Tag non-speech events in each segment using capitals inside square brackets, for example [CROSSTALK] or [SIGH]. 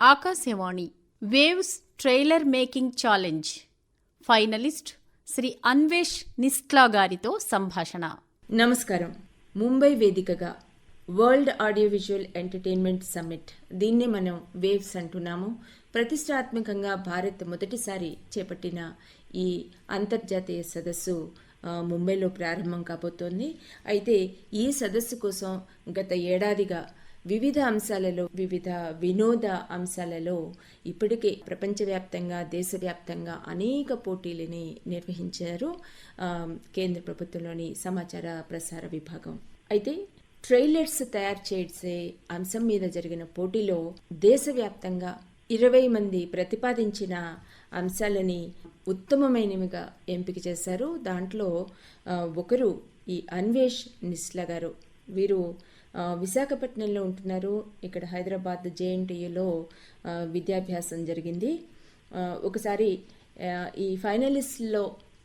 Akashvani waves trailer making challenge. Finalist Shri Anvesh Niskla గారితో సంభాషణ. నమస్కారం. ముంబై వేదికగా world audio visual entertainment summit. దీన్నే మనం వేవ్స్ అంటున్నాము. ప్రతిష్టాత్మకంగా భారత్ మొదటిసారి చేపట్టిన ఈ అంతర్జాతీయ సదస్సు ముంబైలో ప్రారంభం కాబోతోంది. అయితే ఈ సదస్సు కోసం గత ఏడాదిగా వివిధ అంశాలలో వివిధ వినోద అంశాలలో ఇప్పటికే ప్రపంచవ్యాప్తంగా దేశవ్యాప్తంగా అనేక పోటీలని నిర్వహించారు కేంద్ర ప్రభుత్వంలోని సమాచార ప్రసార విభాగం. అయితే ట్రైలర్స్ తయారు చేసే అంశం మీద జరిగిన పోటీలో దేశవ్యాప్తంగా ఇరవై మంది ప్రతిపాదించిన అంశాలని ఉత్తమమైనవిగా ఎంపిక చేశారు. దాంట్లో ఒకరు ఈ అన్వేష్ నిస్లా గారు. వీరు విశాఖపట్నంలో ఉంటున్నారు. ఇక్కడ హైదరాబాద్ జేఎన్టీయులో విద్యాభ్యాసం జరిగింది. ఒకసారి ఈ ఫైనలిస్ట్లో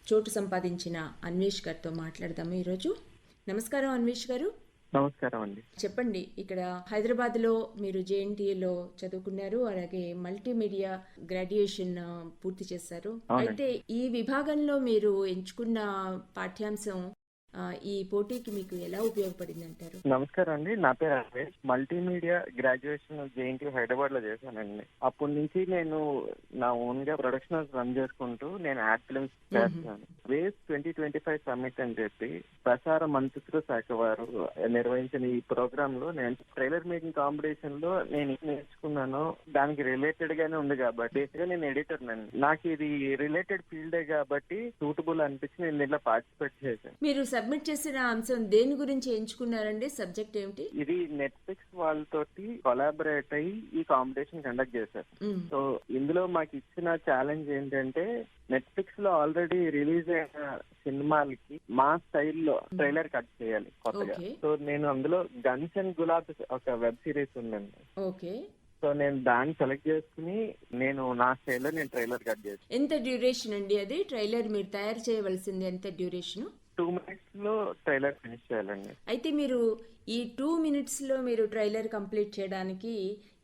చోటు సంపాదించిన అన్వేష్ గారితో మాట్లాడదాము ఈరోజు. నమస్కారం అన్వేష్ గారు. నమస్కారం అండి. చెప్పండి ఇక్కడ హైదరాబాద్లో మీరు జేఎన్టీఏలో చదువుకున్నారు అలాగే మల్టీమీడియా గ్రాడ్యుయేషన్ పూర్తి చేశారు. అయితే ఈ విభాగంలో మీరు ఎంచుకున్న పాఠ్యాంశం ఈ పోటీకి మీకు ఎలా ఉపయోగపడింది అంటారు నమస్కారం అండి నా పేరు అన్వేష్ మల్టీమీడియా గ్రాడ్యుయేషన్ జేఎన్టీ హైదరాబాద్లో చేశానండి. అప్పటి నుంచి నేను నా ఓన్గా ప్రొడక్షన్ రన్ చేసుకుంటూ నేను యాడ్ ఫిల్మ్స్ చేస్తున్నాను. Waves twenty twenty five summit అని చెప్పి ప్రసార మంత్రిత్వ శాఖ వారు నిర్వహించిన ఈ ప్రోగ్రామ్లో నేను ట్రైలర్ మేకింగ్ కాంపిటీషన్లో నేను నేర్చుకున్నానో దానికి రిలేటెడ్ గానే ఉంది కాబట్టి బేసిక్గా నేను ఎడిటర్ నండి నాకు ఇది రిలేటెడ్ ఫీల్డే కాబట్టి సూటబుల్ అనిపించి నేను దీంట్లో పార్టిసిపేట్ చేశాను. మీరు సబ్మిట్ చేసిన అంశం దేని గురించి ఎంచుకున్నారండి? సబ్జెక్ట్ ఏమిటి? ఇది నెట్ఫ్లిక్స్ వాళ్ళతోటి కొలాబరేట్ అయ్యి ఈ కాంపిటీషన్ కండక్ట్ చేశారు. సో ఇందులో మాకు ఇచ్చిన ఛాలెంజ్ ఏంటంటే నెట్ఫ్లిక్స్లో ఆల్రెడీ రిలీజ్ అయిన సినిమాలకి మా స్టైల్లో ట్రైలర్ కట్ చేయాలి కొత్తగా. సో నేను అందులో గన్స్ అండ్ గులాబ్స్ ఒక వెబ్ సిరీస్ ఉందండి. ఓకే. సో నేను దాన్ని సెలెక్ట్ చేసుకుని నేను నా స్టైల్లో నేను ట్రైలర్ కట్ చేశాను. ఎంత డ్యూరేషన్ అండి అది? ట్రైలర్ మీరు తయారు చేయవలసింది ఎంత డ్యూరేషన్ టూ మినిట్స్లో ట్రైలర్ ఫినిష్ చేయాలండి. అయితే మీరు ఈ టూ మినిట్స్లో మీరు ట్రైలర్ కంప్లీట్ చేయడానికి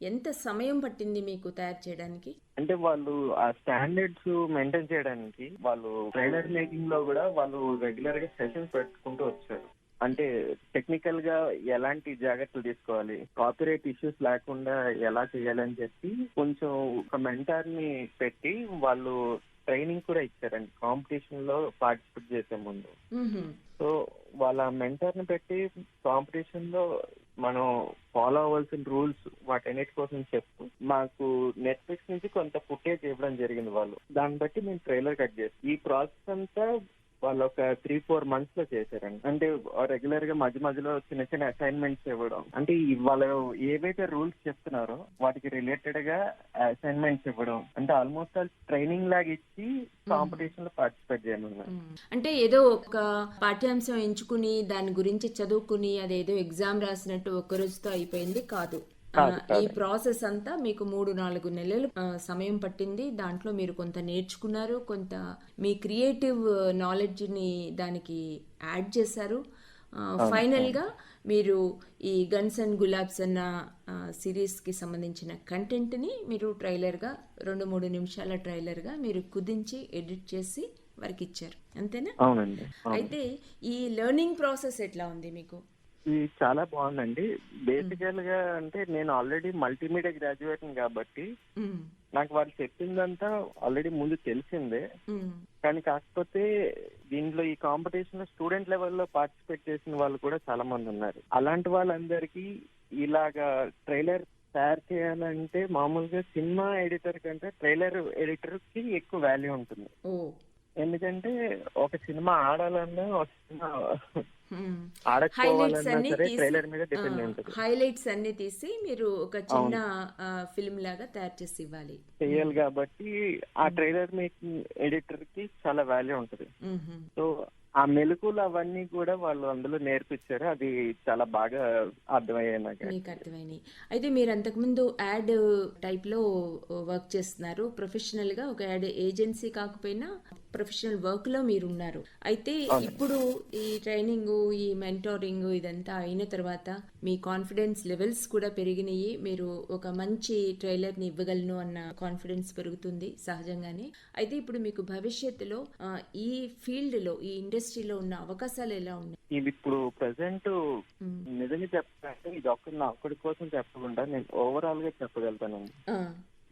ఎంత సమయం పట్టింది మీకు తయారు చేయడానికి? అంటే వాళ్ళు ఆ స్టాండర్డ్స్ మెయింటైన్ చేయడానికి వాళ్ళు ట్రైలర్ మేకింగ్లో కూడా వాళ్ళు రెగ్యులర్గా సెషన్స్ పెట్టుకుంటూ వచ్చారు. అంటే టెక్నికల్గా ఎలాంటి జాగ్రత్తలు తీసుకోవాలి కాపీరైట్ ఇష్యూస్ లేకుండా ఎలా చేయాలని చెప్పి కొంచెం ఒక మెంటర్ని పెట్టి వాళ్ళు ట్రైనింగ్ కూడా ఇచ్చారండి. కాంపిటీషన్లో పార్టిసిపేట్ చేసే ముందు. సో వాళ్ళ మెంటర్ని పెట్టి కాంపిటీషన్లో మనం ఫాలో అవ్వాల్సిన రూల్స్ వాటన్నిటి కోసం చెప్తూ మాకు నెట్ఫ్లిక్స్ నుంచి కొంత ఫుటేజ్ ఇవ్వడం జరిగింది వాళ్ళు. దాన్ని బట్టి మేము ట్రైలర్ కట్ చేస్తాం ఈ ప్రాసెస్ అంతా వాళ్ళు ఒక త్రీ ఫోర్ మంత్స్లో చేశారండి. అంటే రెగ్యులర్గా మధ్య మధ్యలో చిన్న చిన్న అసైన్మెంట్స్ ఇవ్వడం. అంటే వాళ్ళు ఏవైతే రూల్స్ చెప్తున్నారో వాటికి రిలేటెడ్గా అసైన్మెంట్స్ ఇవ్వడం. అంటే ఆల్మోస్ట్ ఆల్ ట్రైనింగ్ లాగా ఇచ్చి కాంపిటీషన్లో పార్టిసిపేట్ చేయమన్నారు. అంటే ఏదో ఒక పాఠ్యాంశం ఎంచుకుని దాని గురించి చదువుకుని అదేదో ఎగ్జామ్ రాసినట్టు ఒక్క రోజుతో అయిపోయింది కాదు. ఈ ప్రాసెస్ అంతా మీకు మూడు నాలుగు నెలలు సమయం పట్టింది. దాంట్లో మీరు కొంత నేర్చుకున్నారు కొంత మీ క్రియేటివ్ నాలెడ్జ్ని దానికి యాడ్ చేశారు. ఆ, ఫైనల్గా మీరు ఈ గన్స్ అండ్ గులాబ్స్ అన్న ఆ, సిరీస్కి సంబంధించిన కంటెంట్ని మీరు ట్రైలర్గా రెండు మూడు నిమిషాల ట్రైలర్గా మీరు కుదించి ఎడిట్ చేసి వారికి ఇచ్చారు. అంతేనా? అవునండి. అయితే ఈ లెర్నింగ్ ప్రాసెస్ ఎట్లా ఉంది మీకు? ఇది చాలా బాగుందండి. బేసికల్గా అంటే నేను ఆల్రెడీ మల్టీమీడియా గ్రాడ్యుయేట్ కాబట్టి. నాకు వాళ్ళు చెప్పిందంతా ఆల్రెడీ ముందు తెలిసిందే. కానీ కాకపోతే దీంట్లో ఈ కాంపిటీషన్లో స్టూడెంట్ లెవెల్లో పార్టిసిపేట్ చేసిన వాళ్ళు కూడా చాలా మంది ఉన్నారు. అలాంటి వాళ్ళందరికీ ఇలాగా ట్రైలర్ తయారు చేయాలంటే మామూలుగా సినిమా ఎడిటర్ కంటే ట్రైలర్ ఎడిటర్కి ఎక్కువ వాల్యూ ఉంటుంది. ఎందుకంటే ఒక సినిమా ఆడాలన్నా ఒక సినిమా. హైలైట్స్ అన్ని తీసి మీద హైలైట్స్ అన్ని తీసి మీరు ఒక చిన్న ఫిల్మ్ లాగా తయారు చేసి ఇవ్వాలి. చేయాలి కాబట్టి ఆ ట్రైలర్ మేకింగ్ ఎడిటర్కి చాలా వాల్యూ ఉంటుంది. సో ఆ మెలకులు అవన్నీ కూడా వాళ్ళు అందులో నేర్పించారు. అది చాలా బాగా అర్థమయ్యాయి నాకు మీకు అర్థమైనాయి. అయితే మీరు అంతకుముందు యాడ్ టైప్లో వర్క్ చేస్తున్నారు. ప్రొఫెషనల్గా ఒక యాడ్ ఏజెన్సీ కాకపోయినా ప్రొఫెషనల్ వర్క్లో మీరు ఉన్నారు అయితే ఇప్పుడు ఈ ట్రైనింగ్ ఈ మెంటోరింగ్ ఇదంతా అయిన తర్వాత మీ కాన్ఫిడెన్స్ లెవెల్స్ కూడా పెరిగినాయి. మీరు ఒక మంచి ట్రైలర్ని ఇవ్వగలను అన్న కాన్ఫిడెన్స్ పెరుగుతుంది సహజంగానే. అయితే ఇప్పుడు మీకు భవిష్యత్తులో ఈ ఫీల్డ్లో ఈ ఇండస్ట్రీలో ఉన్న అవకాశాలు ఎలా ఉన్నాయి? ఇది ఇప్పుడు ప్రజెంట్ నిజంగా చెప్పాలంటే ఇది ఒక్కటి నా ఒక్కడి కోసం చెప్పకుండా నేను ఓవరాల్గా చెప్పగలుగుతానండి.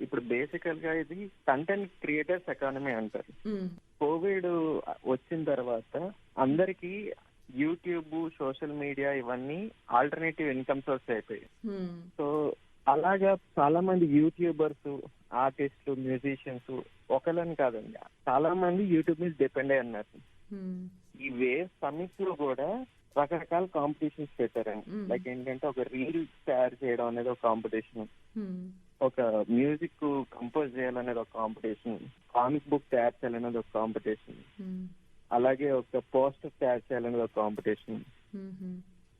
ఇప్పుడు బేసికల్గా ఇది కంటెంట్ క్రియేటర్స్ ఎకానమీ అంటారు. కోవిడ్ వచ్చిన తర్వాత అందరికి యూట్యూబ్ సోషల్ మీడియా ఇవన్నీ ఆల్టర్నేటివ్ ఇన్కమ్ సోర్స్ అయిపోయాయి. సో అలాగా చాలా మంది యూట్యూబర్స్ ఆర్టిస్టులు మ్యూజిషియన్స్ ఒకళ్ళని కాదండి చాలా మంది యూట్యూబ్ మీద డిపెండ్ అయి ఉన్నారు. ఈ వేవ్ సమిట్లో కూడా రకరకాల కాంపిటీషన్స్ పెట్టారండి. లైక్ ఏంటంటే ఒక రీల్ తయారు చేయడం అనేది ఒక కాంపిటీషన్. ఒక మ్యూజిక్ కంపోజ్ చేయాలనేది ఒక కాంపిటీషన్ కామిక్ బుక్ తయారు చేయాలనేది ఒక కాంపిటీషన్ అలాగే ఒక పోస్టర్ తయారు చేయాలనేది ఒక కాంపిటీషన్.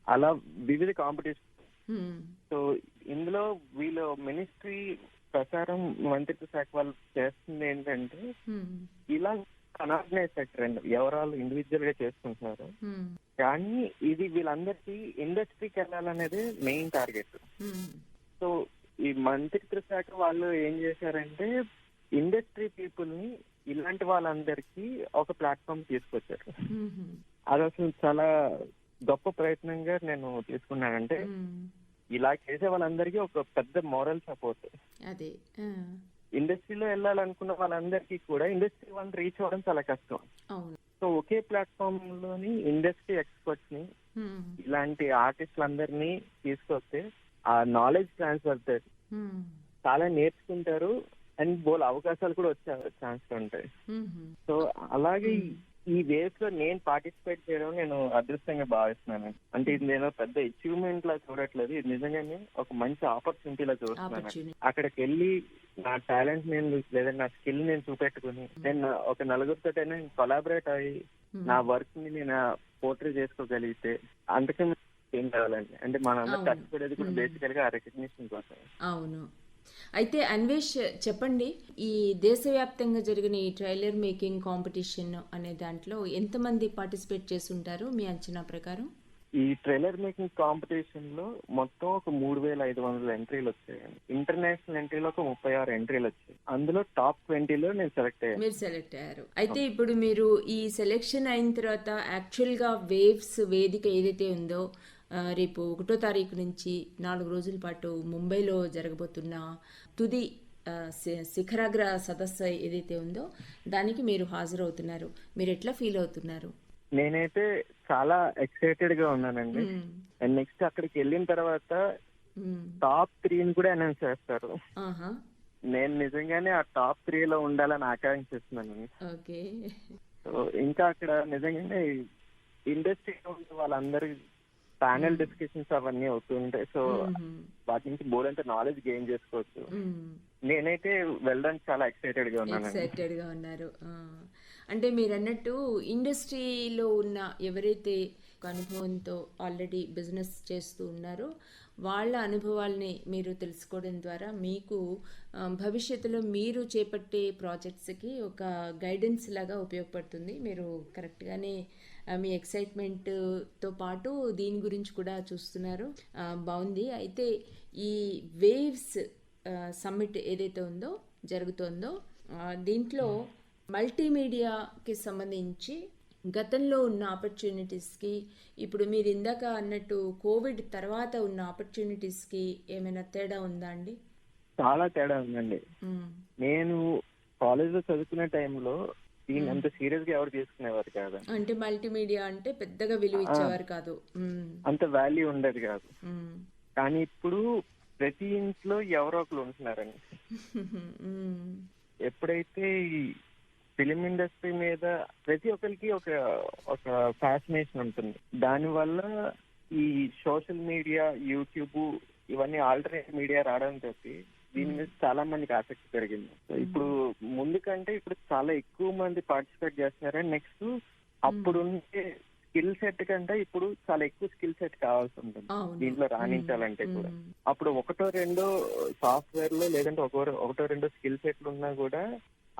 అలా వివిధ కాంపిటీషన్. సో ఇందులో వీళ్ళు మినిస్ట్రీ ప్రకారం మంత్రిత్వ శాఖ వాళ్ళు చేస్తుంది ఏంటంటే ఇలా అనార్గనైజ్ సెక్టర్ అండి ఎవరాలు ఇండివిజువల్గా చేసుకుంటున్నారు. కానీ ఇది వీళ్ళందరికీ ఇండస్ట్రీకి వెళ్ళాలనేది మెయిన్ టార్గెట్ సో ఈ మంత్రిత్వ శాఖ వాళ్ళు ఏం చేశారంటే ఇండస్ట్రీ పీపుల్ని ఇలాంటి వాళ్ళందరికీ ఒక ప్లాట్ఫామ్ తీసుకొచ్చారు. అది అసలు చాలా గొప్ప ప్రయత్నంగా నేను తీసుకున్నానంటే ఇలా చేసే వాళ్ళందరికీ ఒక పెద్ద మోరల్ సపోర్ట్ అదే. ఇండస్ట్రీలో వెళ్ళాలనుకున్న వాళ్ళందరికీ కూడా ఇండస్ట్రీ వాళ్ళని రీచ్ అవ్వడం చాలా కష్టం. సో ఒకే ప్లాట్ఫామ్లోని ఇండస్ట్రీ ఎక్స్పర్ట్స్ని ఇలాంటి ఆర్టిస్టులందరినీ తీసుకొస్తే ఆ నాలెడ్జ్ ట్రాన్స్ఫర్ ఉమ్, చాలా నేర్చుకుంటారు అండ్ బోల్ అవకాశాలు కూడా వచ్చే ఛాన్స్ ఉంటాయి. సో అలాగే ఈ- వేవ్స్లో నేను పార్టిసిపేట్ చేయడం నేను అదృష్టంగా భావిస్తున్నాను. అంటే ఇది నేను పెద్ద అచీవ్మెంట్ లా చూడట్లేదు. ఇది నిజంగానే ఒక మంచి ఆపర్చునిటీ లా చూస్తున్నాను. అక్కడికి వెళ్ళి నా టాలెంట్ నేను లేదా నా స్కిల్ నేను చూపెట్టుకుని నేను ఒక నలుగురితో కొలాబరేట్ అయ్యి నా వర్క్ని నేను పోర్ట్రే చేసుకోగలిగితే అంతకన్నా ఏం కావాలండి? అంటే మనందరూ అవును. కష్టపడేది కూడా బేసికల్గా రికగ్నిషన్ కోసం అవును. అయితే అన్వేష్ చెప్పండి ఈ దేశవ్యాప్తంగా జరిగిన ఈ ట్రైలర్ మేకింగ్ కాంపిటీషన్ అనే దాంట్లో ఎంతమంది పార్టిసిపేట్ చేస్తుంటారు? మీ అంచనా ప్రకారం? ఈ ట్రైలర్ మేకింగ్ కాంపిటీషన్లో మొత్తం ఒక మూడు వేల ఐదు వందల ఎంట్రీలు వచ్చాయండి. ఇంటర్నేషనల్ ఎంట్రీలో ఒక ముప్పై ఆరు ఎంట్రీలు వచ్చాయి. అందులో టాప్ ట్వంటీలో నేను సెలెక్ట్ అయ్యాను. మీరు సెలెక్ట్ అయ్యారు. అయితే ఇప్పుడు మీరు ఈ సెలెక్షన్ అయిన తర్వాత యాక్చువల్గా వేవ్స్ వేదిక ఏదైతే ఉందో రేపు ఒకటో తారీఖు నుంచి నాలుగు రోజుల పాటు ముంబైలో జరగబోతున్న తుది శిఖరాగ్ర సదస్సు ఏదైతే ఉందో దానికి మీరు హాజరవుతున్నారు. మీరు ఎట్లా ఫీల్ అవుతున్నారు? నేనైతే చాలా ఎక్సైటెడ్గా ఉన్నానండి. అండ్ నెక్స్ట్ అక్కడికి వెళ్ళిన తర్వాత. టాప్ త్రీని కూడా అనౌన్స్ చేస్తారు. నేను నిజంగానే ఆ టాప్ త్రీలో ఉండాలని ఆకాంక్షిస్తున్నాను. ఓకే. సో ఇంకా అక్కడ నిజంగానే ఇండస్ట్రీలో వాళ్ళందరి ప్యానెల్ డిస్కషన్స్ అవన్నీ అవుతుంటాయి సో మ్మ్. వాటి నుంచి బోర్డంత నాలెడ్జ్ గెయిన్ చేసుకోవచ్చు మ్మ్. నేనైతే వెళ్ళడానికి చాలా ఎక్సైటెడ్గా ఉన్నానండి ఎక్సైటెడ్గా ఉన్నారు. అంటే మీరు అన్నట్టు ఇండస్ట్రీలో ఉన్న ఎవరైతే అనుభవంతో ఆల్రెడీ బిజినెస్ చేస్తూ ఉన్నారో వాళ్ళ అనుభవాల్ని మీరు తెలుసుకోవడం ద్వారా మీకు భవిష్యత్తులో మీరు చేపట్టే ప్రాజెక్ట్స్కి ఒక గైడెన్స్ లాగా ఉపయోగపడుతుంది. మీరు కరెక్ట్గానే మీ ఎక్సైట్మెంట్తో పాటు దీని గురించి కూడా చూస్తున్నారు. బాగుంది అయితే ఈ వేవ్స్ సమ్మిట్ ఏదైతే ఉందో జరుగుతోందో దీంట్లో మల్టీమీడియాకి సంబంధించి గతంలో ఉన్న ఆపర్చునిటీస్కి ఇప్పుడు మీరు ఇందాక అన్నట్టు కోవిడ్ తర్వాత ఉన్న ఆపర్చునిటీస్కి ఏమైనా తేడా ఉందా అండి చాలా తేడా ఉందండి. నేను కాలేజ్లో చదువుకునే టైంలో దీన్ని అంత సీరియస్గా ఎవరు తీసుకునేవారు కాదు అంటే మల్టీమీడియా అంటే పెద్దగా విలువ ఇచ్చేవారు కాదు. అంత వాల్యూ ఉండేది కాదు. కానీ ఇప్పుడు ప్రతి ఇంట్లో ఎవరో ఒకరు ఉంటున్నారండి. [LAUGHS] ఎప్పుడైతే ఫిలిం ఇండస్ట్రీ మీద ప్రతి ఒక్కరికి ఒక ఒక ఫ్యాసినేషన్ ఉంటుంది. దానివల్ల ఈ సోషల్ మీడియా యూట్యూబ్ ఇవన్నీ ఆల్టర్నేట్ మీడియా రావడంతో దీని మీద చాలా మందికి ఆసక్తి పెరిగింది. సో ఇప్పుడు ముందు కంటే ఇప్పుడు చాలా ఎక్కువ మంది పార్టిసిపేట్ చేస్తున్నారు. అండ్ నెక్స్ట్ అప్పుడు ఉండే స్కిల్ సెట్ కంటే ఇప్పుడు చాలా ఎక్కువ స్కిల్ సెట్ కావాల్సి ఉంటుంది. దీంట్లో రాణించాలంటే కూడా. అప్పుడు ఒకటో రెండో సాఫ్ట్వేర్లో లేదంటే ఒకటో రెండో స్కిల్ సెట్లు ఉన్నా కూడా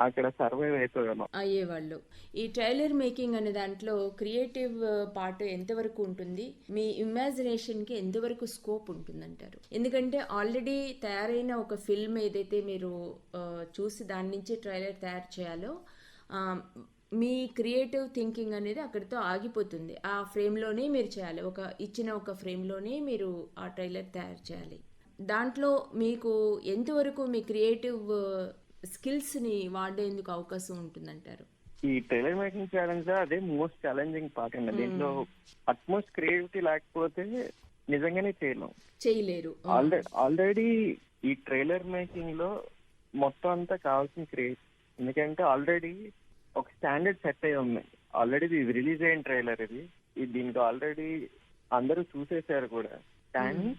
అక్కడ సర్వైవ్ అయిపోయాను అయ్యేవాళ్ళు. ఈ ట్రైలర్ మేకింగ్ అనే దాంట్లో క్రియేటివ్ పార్ట్ ఎంతవరకు ఉంటుంది? మీ ఇమాజినేషన్కి ఎంతవరకు స్కోప్ ఉంటుందంటారు? ఎందుకంటే ఆల్రెడీ తయారైన ఒక ఫిల్మ్ ఏదైతే మీరు చూసి దాని నుంచి ట్రైలర్ తయారు చేయాలో మీ క్రియేటివ్ థింకింగ్ అనేది అక్కడితో ఆగిపోతుంది. ఆ ఫ్రేమ్లోనే మీరు చేయాలి. ఒక ఇచ్చిన ఒక ఫ్రేమ్లోనే మీరు ఆ ట్రైలర్ తయారు చేయాలి. దాంట్లో మీకు ఎంతవరకు మీ క్రియేటివ్ స్కిల్స్ని వాడేందుకు అవకాశం ఉంటుందంటారు? ఈ ట్రైలర్ మేకింగ్ ఛాలెంజ్? అదే మోస్ట్ ఛాలెంజింగ్ పార్ట్ అండి. దీంట్లో అట్మోస్ట్ క్రియేటివిటీ లేకపోతే నిజంగానే చేయలేం. చేయలేరు. ఆల్రెడీ ఈ ట్రైలర్ మేకింగ్లో మొత్తం అంతా కావాల్సిన క్రియేట్ ఎందుకంటే ఆల్రెడీ ఒక స్టాండర్డ్ సెట్ అయి ఉంది. ఆల్రెడీ ఇది రిలీజ్ అయిన ట్రైలర్ ఇది. ఇది దీనికి ఆల్రెడీ అందరూ చూసేశారు కూడా. కానీ.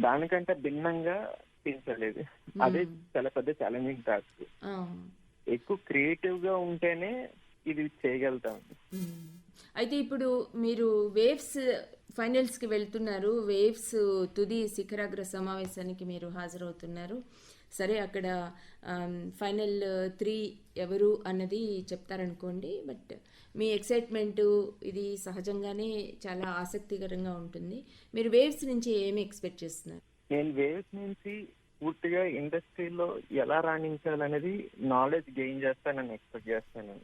దానికంటే భిన్నంగా పెంచలేదు అదే చాలా పెద్ద ఛాలెంజింగ్ టాస్క్. ఎక్కువ క్రియేటివ్గా ఉంటేనే ఇది చేయగలుగుతాం. అయితే ఇప్పుడు మీరు వేవ్స్ ఫైనల్స్కి వెళ్తున్నారు. వేవ్స్ తుది శిఖరాగ్ర సమావేశానికి మీరు హాజరవుతున్నారు. సరే అక్కడ ఫైనల్ త్రీ ఎవరు అన్నది చెప్తారనుకోండి. బట్ మీ ఎక్సైట్మెంట్ ఇది సహజంగానే చాలా ఆసక్తికరంగా ఉంటుంది. మీరు వేవ్స్ నుంచి ఏమి ఎక్స్పెక్ట్ చేస్తున్నారు? నేను వేవ్స్ నుంచి పూర్తిగా ఇండస్ట్రీలో ఎలా రాణించాలనేది నాలెడ్జ్ గెయిన్ చేస్తానని ఎక్స్పెక్ట్ చేస్తాను.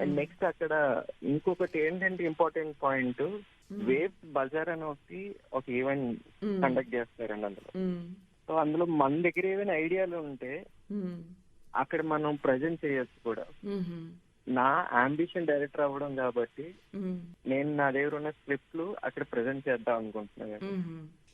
అండ్ నెక్స్ట్ అక్కడ ఇంకొకటి ఏంటంటే ఇంపార్టెంట్ పాయింట్ వేవ్స్ బజార్ అని ఒకటి ఒక ఈవెంట్ కండక్ట్ చేస్తారండి అందులో. సో అందులో మన దగ్గర ఏమైనా ఐడియాలు ఉంటే. అక్కడ మనం ప్రజెంట్ చేయొచ్చు కూడా. నా అంబిషన్ డైరెక్టర్ అవ్వడం కాబట్టి. నేను నా దగ్గర ఉన్న స్క్రిప్ట్లు అక్కడ ప్రజెంట్ చేద్దాం అనుకుంటున్నాను.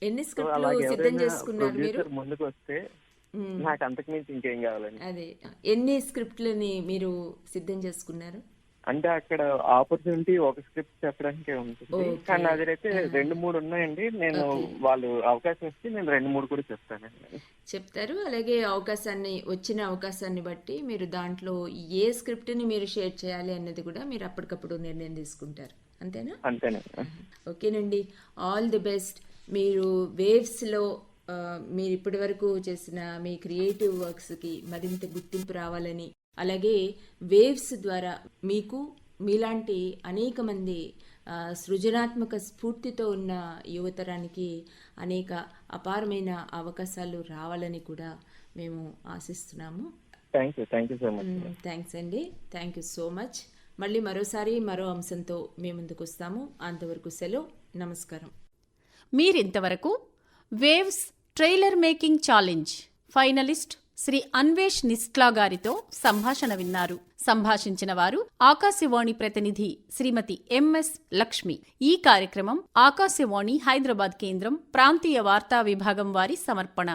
ఎన్ని స్క్రిప్ట్లు సిద్ధం చేసుకున్నారు మీరు? ముందుకు వస్తే. నాకు అంతకు మించి ఇంకేం కావాలండి. అదే ఎన్ని స్క్రిప్ట్లని మీరు సిద్ధం చేసుకున్నారు? అంటే అక్కడ ఆపర్చునిటీ ఒక స్క్రిప్ట్ చెప్పడానికే ఉంటుంది. కానీ నా దగ్గర అయితే రెండు మూడు ఉన్నాయండి. నేను వాళ్ళు అవకాశం ఇస్తే నేను రెండు మూడు కూడా చెప్తానండి. చెప్తారు. అలాగే అవకాశాన్ని వచ్చిన అవకాశాన్ని బట్టి మీరు దాంట్లో ఏ స్క్రిప్ట్ని మీరు షేర్ చేయాలి అన్నది కూడా మీరు అప్పటికప్పుడు నిర్ణయం తీసుకుంటారు. అంతేనా? అంతేనే ఓకేనండి. All the best. మీరు వేవ్స్లో మీరు ఇప్పటి వరకు చేసిన మీ క్రియేటివ్ వర్క్స్కి మరింత గుర్తింపు రావాలని అలాగే వేవ్స్ ద్వారా మీకు మీలాంటి అనేక మంది సృజనాత్మక స్ఫూర్తితో ఉన్న యువతరానికి అనేక అపారమైన అవకాశాలు రావాలని కూడా మేము ఆశిస్తున్నాము. థ్యాంక్స్ అండి. Thank you so much. మళ్ళీ మరోసారి మరో అంశంతో మేము ముందుకు వస్తాము. అంతవరకు సెలవు. నమస్కారం. మీరింతవరకు waves trailer making challenge finalist Shri Anvesh Niskla గారితో సంభాషణ విన్నారు. సంభాషించిన వారు ఆకాశవాణి ప్రతినిధి శ్రీమతి ఎంఎస్ లక్ష్మి. ఈ కార్యక్రమం ఆకాశవాణి హైదరాబాద్ కేంద్రం ప్రాంతీయ వార్తా విభాగం వారి సమర్పణ.